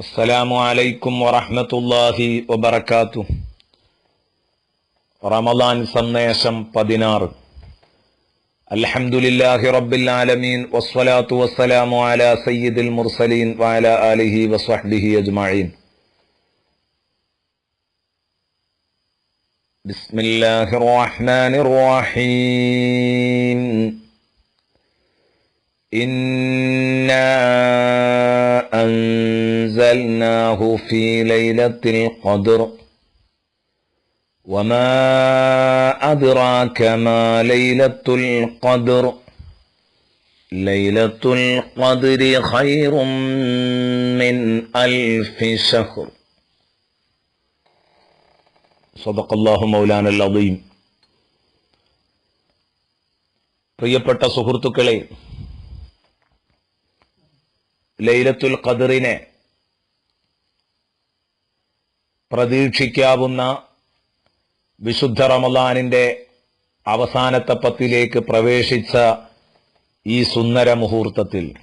അസ്സലാമു അലൈക്കും വറഹ്മത്തുള്ളാഹി വബർക്കാത്തു റമദാൻ സന്ദേശം പതിനാറ് അൽഹംദുലില്ലാഹി റബ്ബിൽ ആലമീൻ വസ്സലാത്തു വസ്സലാമു അലാ സയ്യിദുൽ മുർസലീൻ വഅലാ ആലിഹി വസ്വഹ്ബിഹി അജ്മഈൻ ബിസ്മില്ലാഹിർ റഹ്മാനിർ റഹീം إنا أنزلناه في ليلة القدر وما أدراك ما ليلة القدر ليلة القدر خير من ألف شهر صدق الله مولانا العظيم പ്രിയപ്പെട്ട സുഹൃത്തുക്കളെ ലൈലത്തുൽ ഖദറിനെ പ്രതീക്ഷിക്കാവുന്ന വിശുദ്ധ റമദാനിന്റെ അവസാനത്തെ പത്തിലേക്ക് പ്രവേശിച്ച ഈ സുന്ദര മുഹൂർത്തത്തിൽ.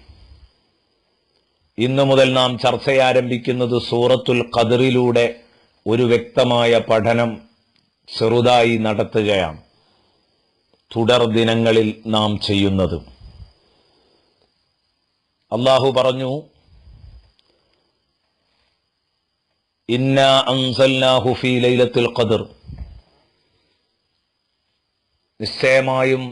ഇന്നു മുതൽ നാം ചർച്ചയാരംഭിക്കുന്നത് സൂറത്തുൽ ഖദറിലൂടെ ഒരു വ്യക്തമായ പഠനം ചെറുതായി നടത്തുകയാണ്. തുടർ ദിനങ്ങളിൽ നാം ചെയ്യുന്നത്. അള്ളാഹു പറഞ്ഞു അൻസൽനാഹു ഫീ ലൈലത്തുൽ നിശ്ചയമായും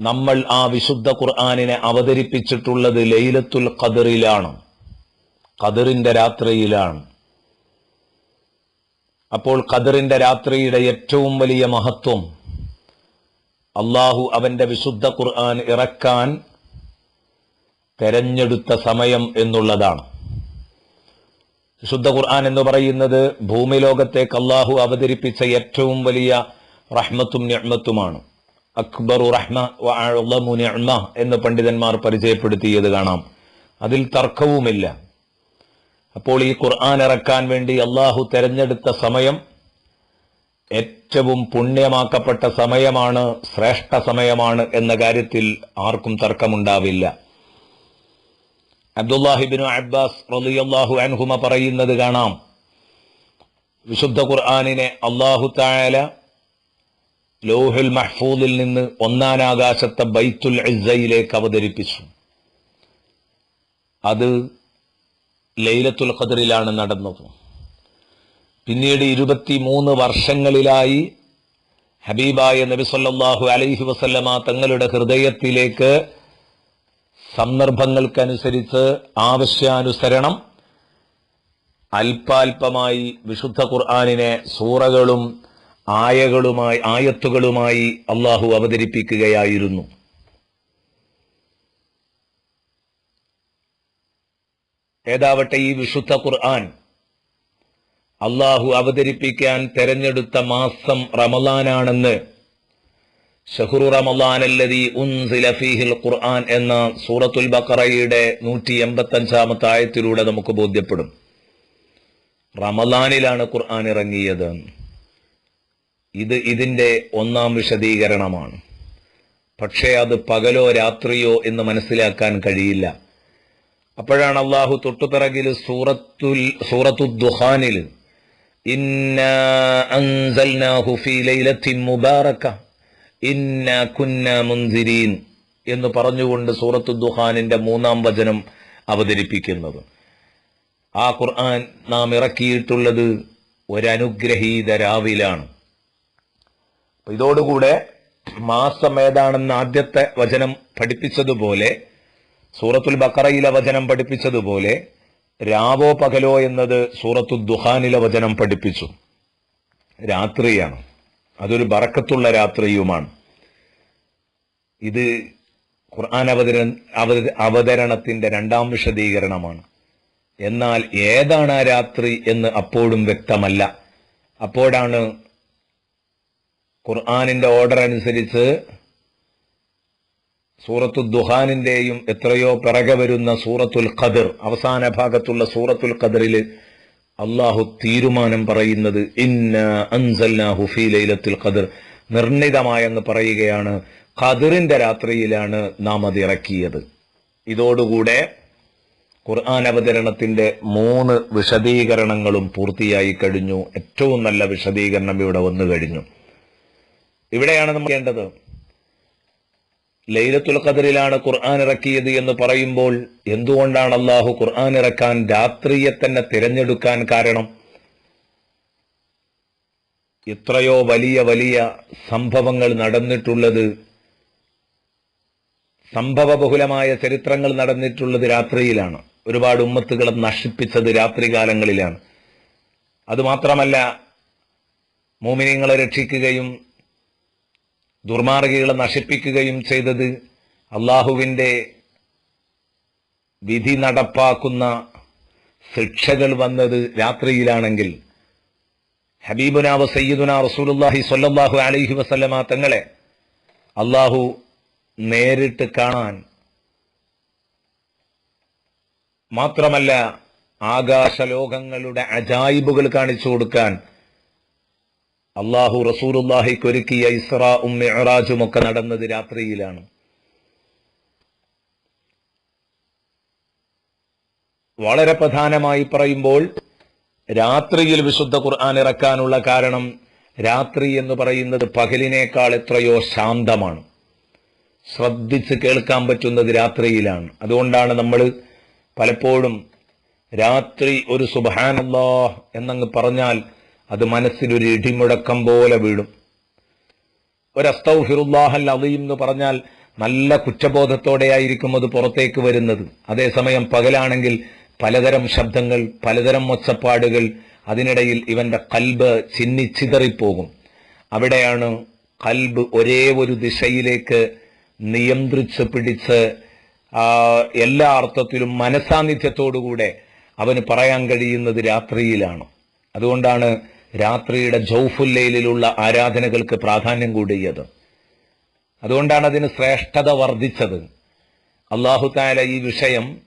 നമ്മൾ ആ വിശുദ്ധ ഖുർആാനിനെ അവതരിപ്പിച്ചിട്ടുള്ളത് ലൈലത്തുൽ ഖദറിലാണ് ഖദറിന്റെ രാത്രിയിലാണ്. അപ്പോൾ ഖദറിന്റെ രാത്രിയുടെ ഏറ്റവും വലിയ മഹത്വം അള്ളാഹു അവന്റെ വിശുദ്ധ ഖുർആൻ ഇറക്കാൻ തെരഞ്ഞെടുത്ത സമയം എന്നുള്ളതാണ്. വിശുദ്ധ ഖുർആൻ എന്ന് പറയുന്നത് ഭൂമിലോകത്തേക്ക് അള്ളാഹു അവതരിപ്പിച്ച ഏറ്റവും വലിയ റഹ്മത്തും ഞമ്മത്തുമാണ് അക്ബറു റഹ്മു നിഅ്മ എന്ന് പണ്ഡിതന്മാർ പരിചയപ്പെടുത്തിയത് കാണാം. അതിൽ തർക്കവുമില്ല. അപ്പോൾ ഈ ഖുർആൻ ഇറക്കാൻ വേണ്ടി അള്ളാഹു തെരഞ്ഞെടുത്ത സമയം ഏറ്റവും പുണ്യമാക്കപ്പെട്ട സമയമാണ് ശ്രേഷ്ഠ സമയമാണ് എന്ന കാര്യത്തിൽ ആർക്കും തർക്കമുണ്ടാവില്ല. അബ്ദുല്ലാഹിബിനു അബ്ബാസ് റളിയല്ലാഹു അൻഹുമ പറയുന്നത് കാണാം. വിശുദ്ധ ഖുർആാനിനെ അള്ളാഹു തായാല ലോഹുൽ മഹ്ഫൂദിൽ നിന്ന് ഒന്നാനാകാശത്തെ ബൈത്തുൽ ഇസ്സയിലേക്ക് അവതരിപ്പിച്ചു. അത് ലൈലത്തുൽ ഖദറിലാണ് നടന്നത്. പിന്നീട് ഇരുപത്തിമൂന്ന് വർഷങ്ങളിലായി ഹബീബായ നബി സല്ലല്ലാഹു അലൈഹി വസല്ലമ തങ്ങളുടെ ഹൃദയത്തിലേക്ക് സന്ദർഭങ്ങൾക്കനുസരിച്ച് ആവശ്യാനുസരണം അല്പാൽപമായി വിശുദ്ധ ഖുർആാനിനെ സൂറകളും ആയകളുമായി ആയത്തുകളുമായി അള്ളാഹു അവതരിപ്പിക്കുകയായിരുന്നു. ഏതാവട്ടെ ഈ വിശുദ്ധ ഖുർആൻ അള്ളാഹു അവതരിപ്പിക്കാൻ തെരഞ്ഞെടുത്ത മാസം റമലാനാണെന്ന് ഷഹുറു റമലാനല്ലതി ഉൻസില ഫീഹിൽ ഖുർആൻ എന്ന സൂറത്തുൽ ബക്കറയുടെ നൂറ്റി എൺപത്തി അഞ്ചാമത്തെ ആയത്തിലൂടെ നമുക്ക് ബോധ്യപ്പെടും. റമലാനിലാണ് ഖുർആൻ ഇറങ്ങിയത്. ഇത് ഇതിന്റെ ഒന്നാം വിശദീകരണമാണ്. പക്ഷേ അത് പകലോ രാത്രിയോ എന്ന് മനസ്സിലാക്കാൻ കഴിയില്ല. അപ്പോഴാണ് അള്ളാഹു തൊട്ടുപിറകിൽ സൂറത്തുൽ സൂറത്തു ദുഹാനിൽ ഇന്ന അൻസൽനാഹു ഫീ ലൈലത്തിൻ മുബാറക ഇന്ന എന്ന് പറഞ്ഞുകൊണ്ട് സൂറത്തു ദുഹാനിന്റെ മൂന്നാം വചനം അവതരിപ്പിക്കുന്നത്. ആ ഖുർആൻ നാം ഇറക്കിയിട്ടുള്ളത് ഒരനുഗ്രഹീത രാവിലാണ്. ഇതോടുകൂടെ മാസം ഏതാണെന്ന് ആദ്യത്തെ വചനം പഠിപ്പിച്ചതുപോലെ സൂറത്തുൽ ബക്കറയിലെ വചനം പഠിപ്പിച്ചതുപോലെ രാവോ പകലോ എന്നത് സൂറത്തു ദുഹാനിലെ വചനം പഠിപ്പിച്ചു. രാത്രിയാണ്. അതൊരു ബറക്കത്തുള്ള രാത്രിയുമാണ്. ഇത് ഖുർആൻ അവതര അവതരണത്തിന്റെ രണ്ടാം വിശദീകരണമാണ്. എന്നാൽ ഏതാണ് ആ രാത്രി എന്ന് അപ്പോഴും വ്യക്തമല്ല. അപ്പോഴാണ് ഖുർആാനിന്റെ ഓർഡർ അനുസരിച്ച് സൂറത്തു ദുഹാനിന്റെയും എത്രയോ പിറകെ വരുന്ന സൂറത്തുൽ ഖദർ അവസാന ഭാഗത്തുള്ള സൂറത്തുൽ ഖദറിൽ അള്ളാഹു തീരുമാനം പറയുന്നത് ഇന്ന അൻസൽനാഹു ഫീ ലൈലത്തുൽ ഖദർ നിർണിതമായെന്ന് പറയുകയാണ് ഖദറിന്റെ രാത്രിയിലാണ് നാം അത് ഇറക്കിയത്. ഇതോടുകൂടെ ഖുർആൻ അവതരണത്തിന്റെ മൂന്ന് വിശദീകരണങ്ങളും പൂർത്തിയായി കഴിഞ്ഞു. ഏറ്റവും നല്ല വിശദീകരണം ഇവിടെ വന്നു കഴിഞ്ഞു. ഇവിടെയാണ് നമ്മൾ ചെയ്യേണ്ടത്. ലൈലത്തുൽ ഖദറിലാണ് ഖുർആൻ ഇറക്കിയത് എന്ന് പറയുമ്പോൾ എന്തുകൊണ്ടാണ് അള്ളാഹു ഖുർആൻ ഇറക്കാൻ രാത്രിയെ തന്നെ തിരഞ്ഞെടുക്കാൻ കാരണം? എത്രയോ വലിയ വലിയ സംഭവങ്ങൾ നടന്നിട്ടുള്ളത് സംഭവബഹുലമായ ചരിത്രങ്ങൾ നടന്നിട്ടുള്ളത് രാത്രിയിലാണ്. ഒരുപാട് ഉമ്മത്തുകളെ നശിപ്പിച്ചത് രാത്രികാലങ്ങളിലാണ്. അതുമാത്രമല്ല മോമിനിയങ്ങളെ രക്ഷിക്കുകയും ദുർമാർഗികളെ നശിപ്പിക്കുകയും ചെയ്തത് അള്ളാഹുവിന്റെ വിധി നടപ്പാക്കുന്ന ശിക്ഷകൾ വന്നത് രാത്രിയിലാണെങ്കിൽ. ഹബീബുനാവ് സയ്യിദുന റസൂലുല്ലാഹി സ്വല്ലല്ലാഹു അലൈഹി വസല്ലമ തങ്ങളെ അള്ളാഹു നേരിട്ട് കാണാൻ. മാത്രമല്ല ആകാശലോകങ്ങളുടെ അജായിബുകൾ കാണിച്ചു കൊടുക്കാൻ. അള്ളാഹു റസൂറുല്ലാഹിക്ക് ഒരുക്കിയ ഇസ്ര ഒക്കെ നടന്നത് രാത്രിയിലാണ്. വളരെ പ്രധാനമായി പറയുമ്പോൾ രാത്രിയിൽ വിശുദ്ധ ഖുർആൻ ഇറക്കാനുള്ള കാരണം രാത്രി എന്ന് പറയുന്നത് പകലിനേക്കാൾ എത്രയോ ശാന്തമാണ്. ശ്രദ്ധിച്ച് കേൾക്കാൻ പറ്റുന്നത് രാത്രിയിലാണ്. അതുകൊണ്ടാണ് നമ്മൾ പലപ്പോഴും രാത്രി ഒരു സുബഹാനല്ലാ എന്നങ്ങ് പറഞ്ഞാൽ അത് മനസ്സിലൊരു ഇടിമുടക്കം പോലെ വീഴും. ഒരു അസ്തൗഫിറുല്ലാഹൽ അലീം എന്ന് പറഞ്ഞാൽ നല്ല കുറ്റബോധത്തോടെയായിരിക്കും അത് പുറത്തേക്ക് വരുന്നത്. അതേസമയം പകലാണെങ്കിൽ പലതരം ശബ്ദങ്ങൾ പലതരം ഒച്ചപ്പാടുകൾ അതിനിടയിൽ ഇവന്റെ കൽബ് ചിന്നിച്ചിതറിപ്പോകും. അവിടെയാണ് കൽബ് ഒരേ ഒരു ദിശയിലേക്ക് നിയന്ത്രിച്ച് പിടിച്ച് എല്ലാ അർത്ഥത്തിലും മനസാന്നിധ്യത്തോടുകൂടെ അവന് പറയാൻ കഴിയുന്നത് രാത്രിയിലാണ്. അതുകൊണ്ടാണ് രാത്രിയുടെ ജൗഫുല്ലയിലുള്ള ആരാധനകൾക്ക് പ്രാധാന്യം കൂടിയത്. അതുകൊണ്ടാണ് അതിന് ശ്രേഷ്ഠത വർദ്ധിച്ചത്. അള്ളാഹു താല ഈ വിഷയം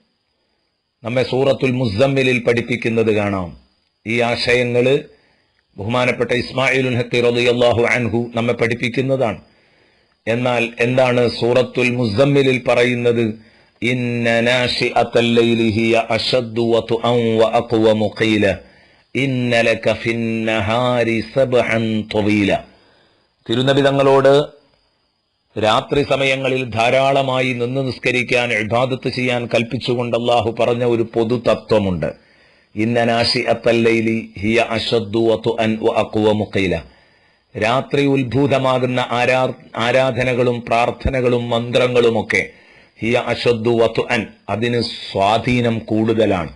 നമ്മെ സൂറത്തുൽ മുസമ്മിലിൽ പഠിപ്പിക്കുന്നത് കാണാം. ഈ ആശയങ്ങൾ ബഹുമാനപ്പെട്ട ഇസ്മായിലുൽ ഹക്കി റളിയല്ലാഹു അൻഹു നമ്മെ പഠിപ്പിക്കുന്നതാണ്. എന്നാൽ എന്താണ് സൂറത്തുൽ മുസമ്മിലിൽ പറയുന്നത്? തിരുനബി തങ്ങളോട് രാത്രി സമയങ്ങളിൽ ധാരാളമായി നിന്ന് നിസ്കരിക്കാൻ ഇബാദത്ത് ചെയ്യാൻ കൽപ്പിച്ചുകൊണ്ട് അള്ളാഹു പറഞ്ഞ ഒരു പൊതു തത്വമുണ്ട്. ഇന്നനാശി അത്തല്ലൈലി ഹിയ അഷദ്ദു അൻ അക്കുവ ഖീല രാത്രി ഉത്ഭൂതമാകുന്ന ആരാ ആരാധനകളും പ്രാർത്ഥനകളും മന്ത്രങ്ങളുമൊക്കെ ഹിയ അഷദ്ദു വത്തു അൻ. അതിന് സ്വാധീനം കൂടുതലാണ്.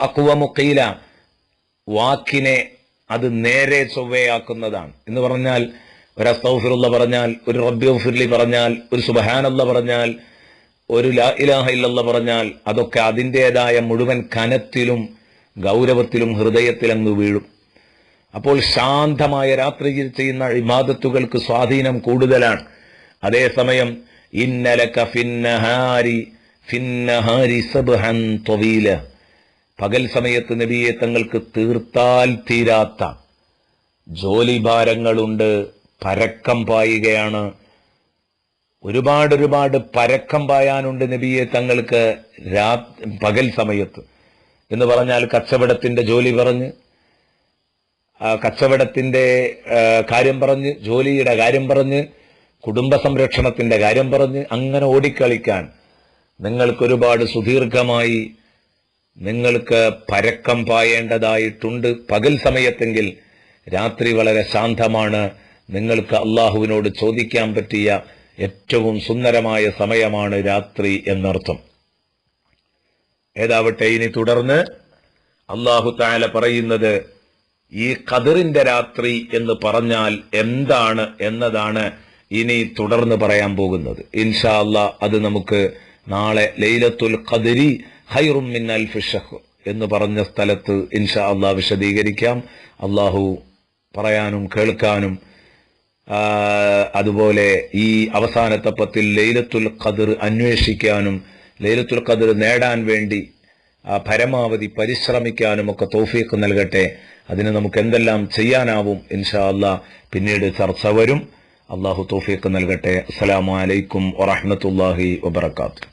അക്കുവമുക്കയില വാക്കിനെ അത് നേരെ ചൊവ്വയാക്കുന്നതാണ്. എന്ന് പറഞ്ഞാൽ ഒരു അസ്തൗഫിറുള്ള പറഞ്ഞാൽ ഒരു റബ്ബിഫിർലി പറഞ്ഞാൽ ഒരു സുബഹാനല്ല പറഞ്ഞാൽ ഒരു ലാ ഇലാഹ ഇല്ലല്ല പറഞ്ഞാൽ അതൊക്കെ അതിന്റെതായ മുഴുവൻ കനത്തിലും ഗൗരവത്തിലും ഹൃദയത്തിലങ്ങ് വീഴും. അപ്പോൾ ശാന്തമായ രാത്രിയിൽ ചെയ്യുന്ന ഇമാദത്തുകൾക്ക് സ്വാധീനം കൂടുതലാണ്. അതേസമയം ഇന്നലക്ക ഫിന്നഹാരി ഫിന്നഹാരി സബ്ഹൻ ത്വീല. പകൽ സമയത്ത് നബിയെ തങ്ങൾക്ക് തീർത്താൽ തീരാത്ത ജോലിഭാരങ്ങളുണ്ട് പരക്കം പായുകയാണ്. ഒരുപാട് ഒരുപാട് പരക്കം പായാനുണ്ട് നബിയെ തങ്ങൾക്ക് രാ പകൽ സമയത്ത്. എന്ന് പറഞ്ഞാൽ കച്ചവടത്തിന്റെ ജോലി പറഞ്ഞ് കച്ചവടത്തിന്റെ കാര്യം പറഞ്ഞ് ജോലിയുടെ കാര്യം പറഞ്ഞ് കുടുംബ സംരക്ഷണത്തിന്റെ കാര്യം പറഞ്ഞ് അങ്ങനെ ഓടിക്കളിക്കാൻ നിങ്ങൾക്കൊരുപാട് സുദീർഘമായി നിങ്ങൾക്ക് പരക്കം പായേണ്ടതായിട്ടുണ്ട്. പകൽ സമയത്തെങ്കിൽ രാത്രി വളരെ ശാന്തമാണ്. നിങ്ങൾക്ക് അള്ളാഹുവിനോട് ചോദിക്കാൻ പറ്റിയ ഏറ്റവും സുന്ദരമായ സമയമാണ് രാത്രി എന്നർത്ഥം. ഏതാവട്ടെ ഇനി തുടർന്ന് അള്ളാഹു താല പറയുന്നത് ഈ കതിറിന്റെ രാത്രി എന്ന് പറഞ്ഞാൽ എന്താണ് എന്നതാണ് ഇനി തുടർന്ന് പറയാൻ പോകുന്നത്. ഇൻഷാ അല്ലാ അത് നമുക്ക് നാളെ ലൈലത്തുൽ ഖദരി ഹൈറും മിൻ ഫിഷഹ് ഷഹ് എന്ന് പറഞ്ഞ സ്ഥലത്ത് ഇൻഷാ അള്ളാഹ് വിശദീകരിക്കാം. അള്ളാഹു പറയാനും കേൾക്കാനും അതുപോലെ ഈ അവസാനത്തെ പത്തിൽ ലൈലത്തുൽ ഖദർ അന്വേഷിക്കാനും ലൈലത്തുൽ ഖദർ നേടാൻ വേണ്ടി പരമാവധി പരിശ്രമിക്കാനും ഒക്കെ തോഫീക്ക് നൽകട്ടെ. അതിന് നമുക്ക് എന്തെല്ലാം ചെയ്യാനാവും ഇൻഷാ അല്ലാ പിന്നീട് ചർച്ച വരും. അള്ളാഹു തോഫീക്ക് നൽകട്ടെ. അസ്സലാമു അലൈക്കും വറഹ്മത്തുള്ളാഹി വബറകാതുഹു.